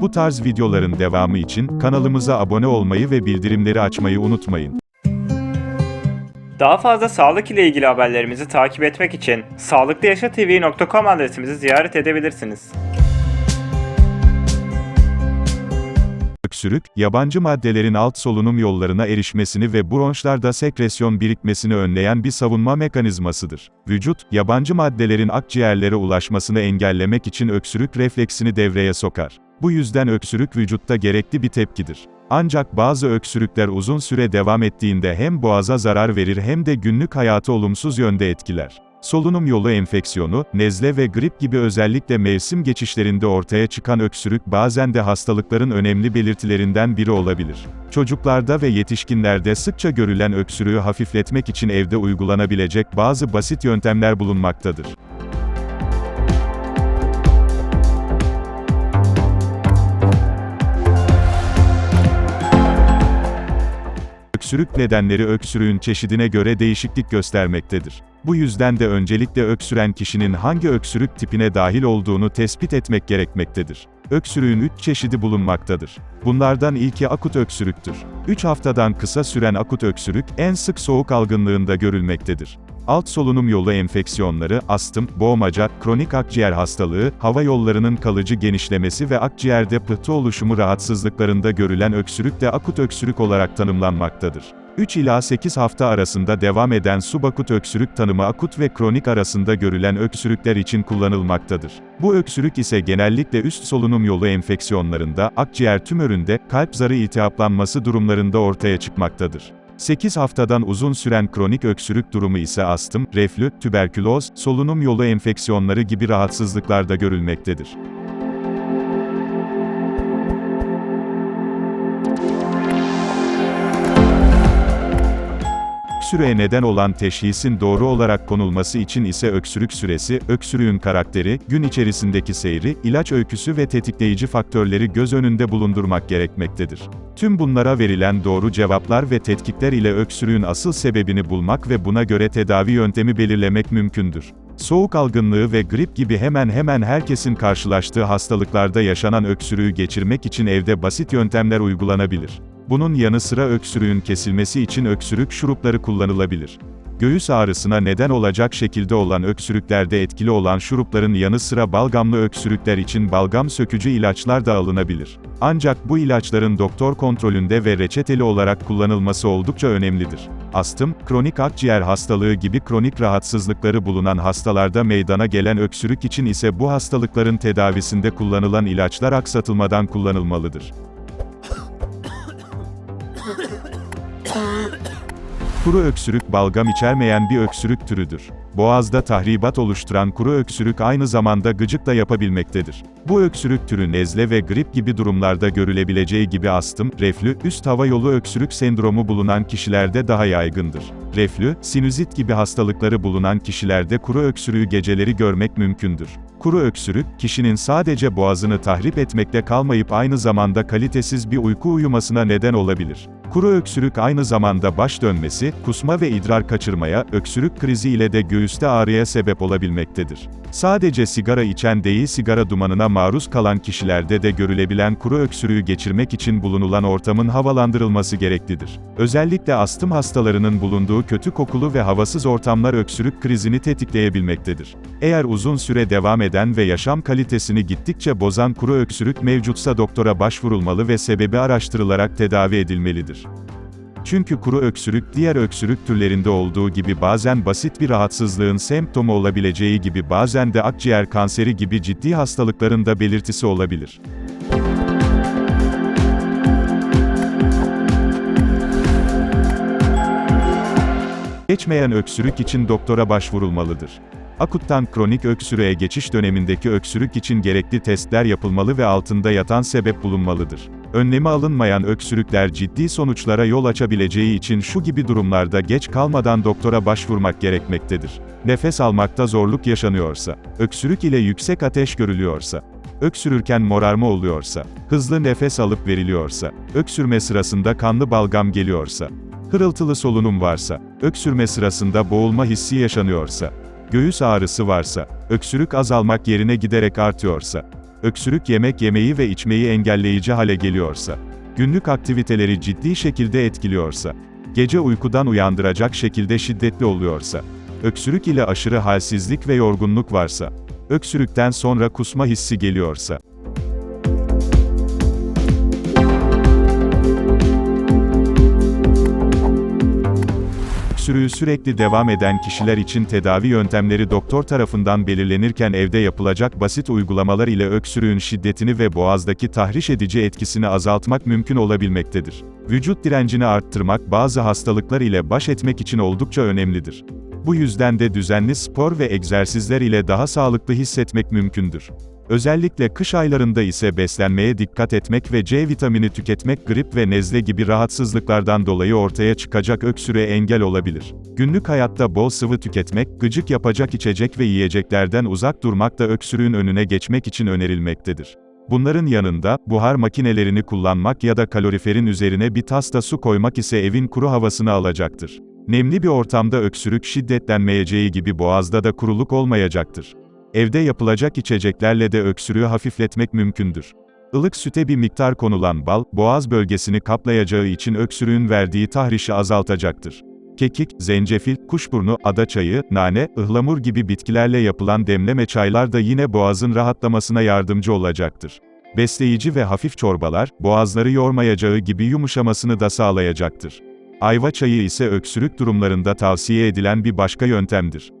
Bu tarz videoların devamı için kanalımıza abone olmayı ve bildirimleri açmayı unutmayın. Daha fazla sağlık ile ilgili haberlerimizi takip etmek için sağlıklıyaşatv.com adresimizi ziyaret edebilirsiniz. Öksürük, yabancı maddelerin alt solunum yollarına erişmesini ve bronşlarda sekresyon birikmesini önleyen bir savunma mekanizmasıdır. Vücut, yabancı maddelerin akciğerlere ulaşmasını engellemek için öksürük refleksini devreye sokar. Bu yüzden öksürük vücutta gerekli bir tepkidir. Ancak bazı öksürükler uzun süre devam ettiğinde hem boğaza zarar verir hem de günlük hayatı olumsuz yönde etkiler. Solunum yolu enfeksiyonu, nezle ve grip gibi özellikle mevsim geçişlerinde ortaya çıkan öksürük bazen de hastalıkların önemli belirtilerinden biri olabilir. Çocuklarda ve yetişkinlerde sıkça görülen öksürüğü hafifletmek için evde uygulanabilecek bazı basit yöntemler bulunmaktadır. Öksürük nedenleri öksürüğün çeşidine göre değişiklik göstermektedir. Bu yüzden de öncelikle öksüren kişinin hangi öksürük tipine dahil olduğunu tespit etmek gerekmektedir. Öksürüğün 3 çeşidi bulunmaktadır. Bunlardan ilki akut öksürüktür. 3 haftadan kısa süren akut öksürük, en sık soğuk algınlığında görülmektedir. Alt solunum yolu enfeksiyonları, astım, boğmaca, kronik akciğer hastalığı, hava yollarının kalıcı genişlemesi ve akciğerde pıhtı oluşumu rahatsızlıklarında görülen öksürük de akut öksürük olarak tanımlanmaktadır. 3 ila 8 hafta arasında devam eden subakut öksürük tanımı akut ve kronik arasında görülen öksürükler için kullanılmaktadır. Bu öksürük ise genellikle üst solunum yolu enfeksiyonlarında, akciğer tümöründe, kalp zarı iltihaplanması durumlarında ortaya çıkmaktadır. 8 haftadan uzun süren kronik öksürük durumu ise astım, reflü, tüberküloz, solunum yolu enfeksiyonları gibi rahatsızlıklarda görülmektedir. Öksürüğe neden olan teşhisin doğru olarak konulması için ise öksürük süresi, öksürüğün karakteri, gün içerisindeki seyri, ilaç öyküsü ve tetikleyici faktörleri göz önünde bulundurmak gerekmektedir. Tüm bunlara verilen doğru cevaplar ve tetkikler ile öksürüğün asıl sebebini bulmak ve buna göre tedavi yöntemi belirlemek mümkündür. Soğuk algınlığı ve grip gibi hemen hemen herkesin karşılaştığı hastalıklarda yaşanan öksürüğü geçirmek için evde basit yöntemler uygulanabilir. Bunun yanı sıra öksürüğün kesilmesi için öksürük şurupları kullanılabilir. Göğüs ağrısına neden olacak şekilde olan öksürüklerde etkili olan şurupların yanı sıra balgamlı öksürükler için balgam sökücü ilaçlar da alınabilir. Ancak bu ilaçların doktor kontrolünde ve reçeteli olarak kullanılması oldukça önemlidir. Astım, kronik akciğer hastalığı gibi kronik rahatsızlıkları bulunan hastalarda meydana gelen öksürük için ise bu hastalıkların tedavisinde kullanılan ilaçlar aksatılmadan kullanılmalıdır. Kuru öksürük balgam içermeyen bir öksürük türüdür. Boğazda tahribat oluşturan kuru öksürük aynı zamanda gıcık da yapabilmektedir. Bu öksürük türü nezle ve grip gibi durumlarda görülebileceği gibi astım, reflü, üst hava yolu öksürük sendromu bulunan kişilerde daha yaygındır. Reflü, sinüzit gibi hastalıkları bulunan kişilerde kuru öksürüğü geceleri görmek mümkündür. Kuru öksürük, kişinin sadece boğazını tahrip etmekle kalmayıp aynı zamanda kalitesiz bir uyku uyumasına neden olabilir. Kuru öksürük aynı zamanda baş dönmesi, kusma ve idrar kaçırmaya, öksürük krizi ile de göğüste ağrıya sebep olabilmektedir. Sadece sigara içen değil sigara dumanına maruz kalan kişilerde de görülebilen kuru öksürüğü geçirmek için bulunulan ortamın havalandırılması gereklidir. Özellikle astım hastalarının bulunduğu kötü kokulu ve havasız ortamlar öksürük krizini tetikleyebilmektedir. Eğer uzun süre devam eden ve yaşam kalitesini gittikçe bozan kuru öksürük mevcutsa doktora başvurulmalı ve sebebi araştırılarak tedavi edilmelidir. Çünkü kuru öksürük diğer öksürük türlerinde olduğu gibi bazen basit bir rahatsızlığın semptomu olabileceği gibi bazen de akciğer kanseri gibi ciddi hastalıkların da belirtisi olabilir. Geçmeyen öksürük için doktora başvurulmalıdır. Akuttan kronik öksürüğe geçiş dönemindeki öksürük için gerekli testler yapılmalı ve altında yatan sebep bulunmalıdır. Önlemi alınmayan öksürükler ciddi sonuçlara yol açabileceği için şu gibi durumlarda geç kalmadan doktora başvurmak gerekmektedir. Nefes almakta zorluk yaşanıyorsa, öksürük ile yüksek ateş görülüyorsa, öksürürken morarma oluyorsa, hızlı nefes alıp veriliyorsa, öksürme sırasında kanlı balgam geliyorsa, hırıltılı solunum varsa, öksürme sırasında boğulma hissi yaşanıyorsa, göğüs ağrısı varsa, öksürük azalmak yerine giderek artıyorsa, öksürük yemek yemeyi ve içmeyi engelleyici hale geliyorsa, günlük aktiviteleri ciddi şekilde etkiliyorsa, gece uykudan uyandıracak şekilde şiddetli oluyorsa, öksürük ile aşırı halsizlik ve yorgunluk varsa, öksürükten sonra kusma hissi geliyorsa, öksürüğü sürekli devam eden kişiler için tedavi yöntemleri doktor tarafından belirlenirken evde yapılacak basit uygulamalar ile öksürüğün şiddetini ve boğazdaki tahriş edici etkisini azaltmak mümkün olabilmektedir. Vücut direncini arttırmak bazı hastalıklar ile baş etmek için oldukça önemlidir. Bu yüzden de düzenli spor ve egzersizler ile daha sağlıklı hissetmek mümkündür. Özellikle kış aylarında ise beslenmeye dikkat etmek ve C vitamini tüketmek grip ve nezle gibi rahatsızlıklardan dolayı ortaya çıkacak öksürüğe engel olabilir. Günlük hayatta bol sıvı tüketmek, gıcık yapacak içecek ve yiyeceklerden uzak durmak da öksürüğün önüne geçmek için önerilmektedir. Bunların yanında, buhar makinelerini kullanmak ya da kaloriferin üzerine bir tas da su koymak ise evin kuru havasını alacaktır. Nemli bir ortamda öksürük şiddetlenmeyeceği gibi boğazda da kuruluk olmayacaktır. Evde yapılacak içeceklerle de öksürüğü hafifletmek mümkündür. Ilık süte bir miktar konulan bal, boğaz bölgesini kaplayacağı için öksürüğün verdiği tahrişi azaltacaktır. Kekik, zencefil, kuşburnu, ada çayı, nane, ıhlamur gibi bitkilerle yapılan demleme çaylar da yine boğazın rahatlamasına yardımcı olacaktır. Besleyici ve hafif çorbalar, boğazları yormayacağı gibi yumuşamasını da sağlayacaktır. Ayva çayı ise öksürük durumlarında tavsiye edilen bir başka yöntemdir.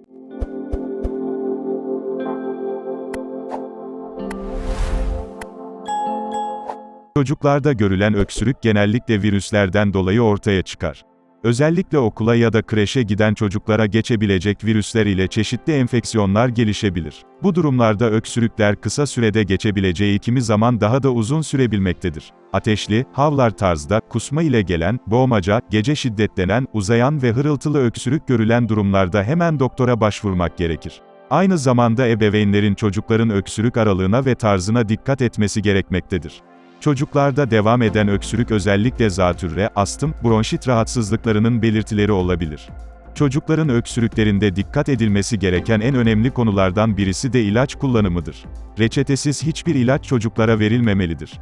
Çocuklarda görülen öksürük genellikle virüslerden dolayı ortaya çıkar. Özellikle okula ya da kreşe giden çocuklara geçebilecek virüsler ile çeşitli enfeksiyonlar gelişebilir. Bu durumlarda öksürükler kısa sürede geçebileceği kimi zaman daha da uzun sürebilmektedir. Ateşli, havlar tarzda, kusma ile gelen, boğmaca, gece şiddetlenen, uzayan ve hırıltılı öksürük görülen durumlarda hemen doktora başvurmak gerekir. Aynı zamanda ebeveynlerin çocukların öksürük aralığına ve tarzına dikkat etmesi gerekmektedir. Çocuklarda devam eden öksürük özellikle zatürre, astım, bronşit rahatsızlıklarının belirtileri olabilir. Çocukların öksürüklerinde dikkat edilmesi gereken en önemli konulardan birisi de ilaç kullanımıdır. Reçetesiz hiçbir ilaç çocuklara verilmemelidir.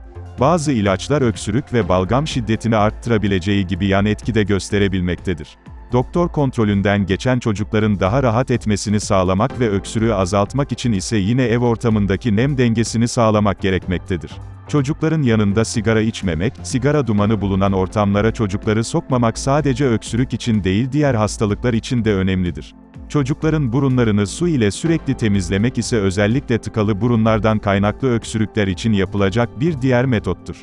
Bazı ilaçlar öksürük ve balgam şiddetini arttırabileceği gibi yan etki de gösterebilmektedir. Doktor kontrolünden geçen çocukların daha rahat etmesini sağlamak ve öksürüğü azaltmak için ise yine ev ortamındaki nem dengesini sağlamak gerekmektedir. Çocukların yanında sigara içmemek, sigara dumanı bulunan ortamlara çocukları sokmamak sadece öksürük için değil diğer hastalıklar için de önemlidir. Çocukların burunlarını su ile sürekli temizlemek ise özellikle tıkalı burunlardan kaynaklı öksürükler için yapılacak bir diğer metottur.